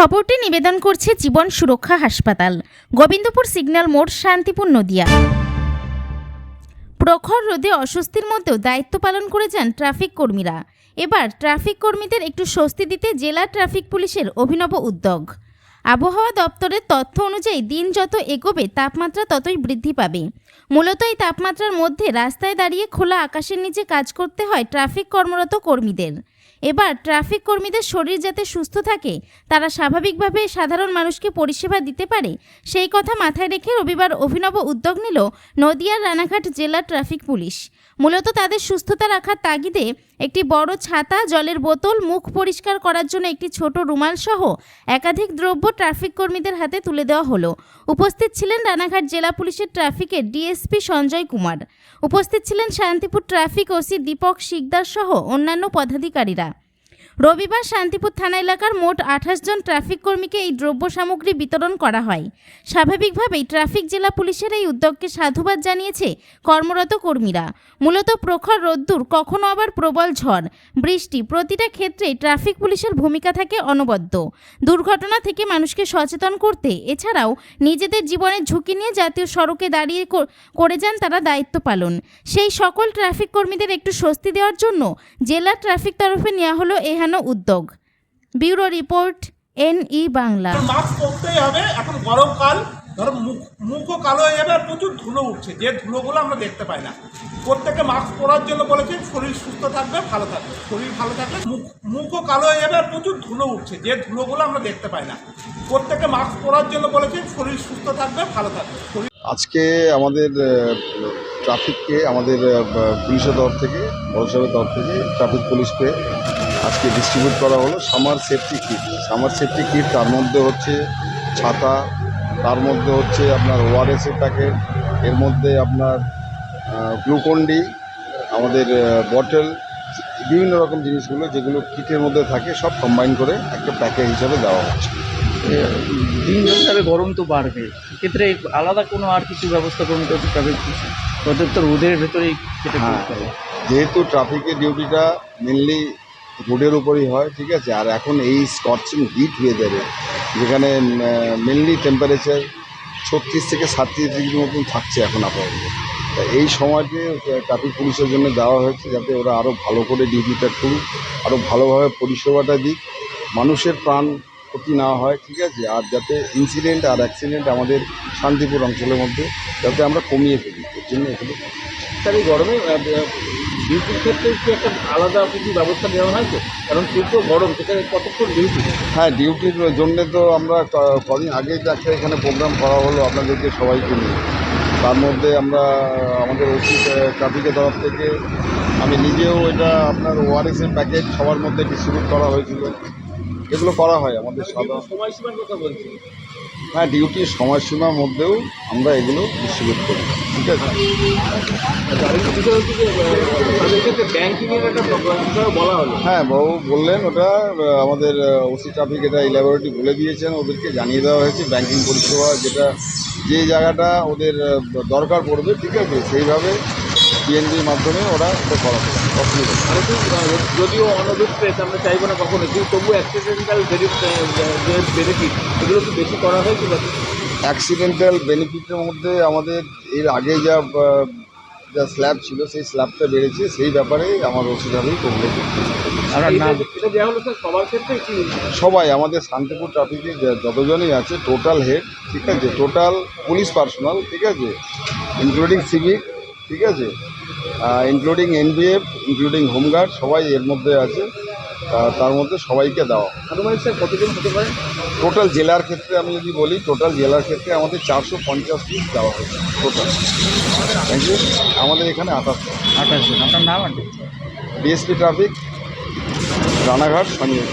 খবরটি নিবেদন করছে জীবন সুরক্ষা হাসপাতাল। গোবিন্দপুর সিগন্যাল মোড়, শান্তিপুর, নদিয়া। প্রখর রোদে অস্বস্তির মধ্যেও দায়িত্ব পালন করে যান ট্রাফিক কর্মীরা। এবার ট্রাফিক কর্মীদের একটু স্বস্তি দিতে জেলা ট্রাফিক পুলিশের অভিনব উদ্যোগ। আবহাওয়া দপ্তরের তথ্য অনুযায়ী দিন যত এগোবে, তাপমাত্রা ততই বৃদ্ধি পাবে। মূলত এই তাপমাত্রার মধ্যে রাস্তায় দাঁড়িয়ে খোলা আকাশের নিচে কাজ করতে হয় ট্রাফিক কর্মরত কর্মীদের। এবার ট্রাফিক কর্মীদের শরীর যাতে সুস্থ থাকে, তারা স্বাভাবিকভাবে সাধারণ মানুষকে পরিষেবা দিতে পারে, সেই কথা মাথায় রেখে রবিবার অভিনব উদ্যোগ নিল নদিয়ার রানাঘাট জেলা ট্রাফিক পুলিশ। মূলত তাদের সুস্থতা রাখার তাগিদে একটি বড় ছাতা, জলের বোতল, মুখ পরিষ্কার করার জন্য একটি ছোট রুমাল সহ একাধিক দ্রব্য ট্রাফিক কর্মীদের হাতে তুলে দেওয়া হলো। উপস্থিত ছিলেন রানাঘাট জেলা পুলিশের ট্রাফিকের ডিএসপি সঞ্জয় কুমার। উপস্থিত ছিলেন শান্তিপুর ট্রাফিক ওসি দীপক শিকদার সহ অন্যান্য পদাধিকারীরা। রবিবার শান্তিপুর থানা এলাকার মোট আঠাশ জন ট্রাফিক কর্মীকে এই দ্রব্য সামগ্রী বিতরণ করা হয়। স্বাভাবিকভাবেই ট্রাফিক জেলা পুলিশের এই উদ্যোগকে সাধুবাদ জানিয়েছে কর্মরত কর্মীরা। মূলত প্রখর রোদ্দুর, কখনো আবার প্রবল ঝড়, বৃষ্টি প্রতিটা ক্ষেত্রে ট্রাফিক পুলিশের ভূমিকা থাকে অনবদ্য। দুর্ঘটনা থেকে মানুষকে সচেতন করতে, এছাড়াও নিজেদের জীবনের ঝুঁকি নিয়ে জাতীয় সড়কে দাঁড়িয়ে করে যান তারা দায়িত্ব পালন। সেই সকল ট্রাফিক কর্মীদের একটু স্বস্তি দেওয়ার জন্য জেলা ট্রাফিক তরফে নেওয়া হলো এহেন উদ্যোগ। Bureau report NE Bangla. Mask পরতেই হবে এখন গরমকাল ধরো মুখ মুখও কালো হয়ে যাবে আর প্রচুর ধুলো উঠছে। যে ধুলোগুলো আমরা দেখতে পাই না। প্রত্যেকে মাস্ক পরার জন্য বলেছে শরীর সুস্থ থাকবে ভালো থাকবে। শরীর ভালো থাকলে মুখ মুখও কালো হয়ে যাবে আর প্রচুর ধুলো উঠছে। যে ধুলোগুলো আমরা দেখতে পাই না। প্রত্যেকে মাস্ক পরার জন্য বলেছে শরীর সুস্থ থাকবে ভালো থাকবে। শরীর আজকে আমাদের ট্রাফিককে আমাদের পুলিশের তরফ থেকে বড়সাহেবের তরফ থেকে ট্রাফিক পুলিশকে আজকে ডিস্ট্রিবিউট করা হলো summer safety kit summer safety kit তার মধ্যে হচ্ছে ছাতা তার মধ্যে হচ্ছে আপনার ওআরএসের প্যাকেট এর মধ্যে আপনার গ্লুকন ডি আমাদের বটল বিভিন্ন রকম জিনিসগুলো যেগুলো কিটের মধ্যে থাকে সব কম্বাইন করে একটা প্যাকেজ হিসাবে দেওয়া হচ্ছে। দিন যাবে গরম তো বাড়বে। সেক্ষেত্রে আলাদা কোনো আর কিছু ব্যবস্থা করুন তো ট্রাফিক রোদের ভেতরেই হ্যাঁ। যেহেতু ট্রাফিকের ডিউটিটা মেনলি রোডের উপরই হয়, ঠিক আছে? আর এখন এই স্কচিং হিট ওয়েদারে যেখানে মেনলি টেম্পারেচার ছত্রিশ থেকে সাতত্রিশ ডিগ্রির মতন থাকছে এখন আপাতত। তা এই সময়কে ট্রাফিক পুলিশের জন্য দেওয়া হয়েছে যাতে ওরা আরও ভালো করে ডিউটিটা করুক আরও ভালোভাবে পরিষেবাটা দিক। মানুষের প্রাণ ক্ষতি না হয়, ঠিক আছে? আর যাতে ইনসিডেন্ট আর অ্যাক্সিডেন্ট আমাদের শান্তিপুর অঞ্চলের মধ্যে, যাতে আমরা কমিয়ে ফেলি, এর জন্য এগুলো স্যার এই গরমে ডিউটির ক্ষেত্রে কি একটা আলাদা কিছু ব্যবস্থা নেওয়া হয়েছে? কারণ প্রচুর গরম সেখানে কতক্ষণ ডিউটি হ্যাঁ ডিউটির জন্যে তো আমরা কদিন আগেই তো একটা এখানে প্রোগ্রাম করা হলো আপনাদেরকে সবাইকে নিয়ে। তার মধ্যে আমরা আমাদের ওসি ট্রাফিকের তরফ থেকে আমি নিজেও এটা আপনার ওআরএসের প্যাকেজ সবার মধ্যে ডিস্ট্রিবিউট করা হয়েছিল। এগুলো করা হয় আমাদের সাধারণ সময়সীমার কথা বলছি। হ্যাঁ ডিউটির সময়সীমার মধ্যেও আমরা এগুলো ডিস্ট্রিবিউট করি। ঠিক আছে? আচ্ছা হ্যাঁ বাবু বললেন ওটা আমাদের ওসি ট্রাফিক এটা ইলাবোরেটরি বলে দিয়েছেন ওদেরকে জানিয়ে দেওয়া হয়েছে ব্যাংকিং পরিষেবা যেটা যে জায়গাটা ওদের দরকার পড়বে ঠিক আছে সেইভাবে পিএনবির মাধ্যমে ওরা এটা করাবে অসুবিধা যদিও অনধিক প্রেস আমরা চাইব না কখনো কিন্তু তবু অ্যাক্সিডেন্টাল যে বেনিফিট এগুলো কি বেশি করা হয়েছে বা অ্যাক্সিডেন্টাল বেনিফিটের মধ্যে আমাদের এর আগে যা যা স্ল্যাব ছিল সেই স্ল্যাবটা বেড়েছে সেই ব্যাপারে আমার ওসিভাবেই করলে এটা এটা দেওয়া হলো স্যার সবার ক্ষেত্রে কি? সবাই আমাদের শান্তিপুর ট্রাফিকে যতজনই আছে টোটাল হেড ঠিক আছে? টোটাল পুলিশ পার্সোনাল ঠিক আছে? ইনক্লুডিং সিভিক ঠিক আছে? ইনক্লুডিং এনবিএফ ইনক্লুডিং হোমগার্ড সবাই এর মধ্যে আছে। তার মধ্যে সবাইকে দেওয়া। আনুমানিক স্যার কতজন হতে পারে? টোটাল জেলার ক্ষেত্রে আমি যদি বলি টোটাল জেলার ক্ষেত্রে আমাদের চারশো পঞ্চাশ পিস দেওয়া হয়েছে টোটাল থ্যাংক ইউ আমাদের এখানে আঠাশ আঠাশ জন। আপনার নাম আছে ডিএসপি ট্রাফিক রানাঘাট সঞ্জয়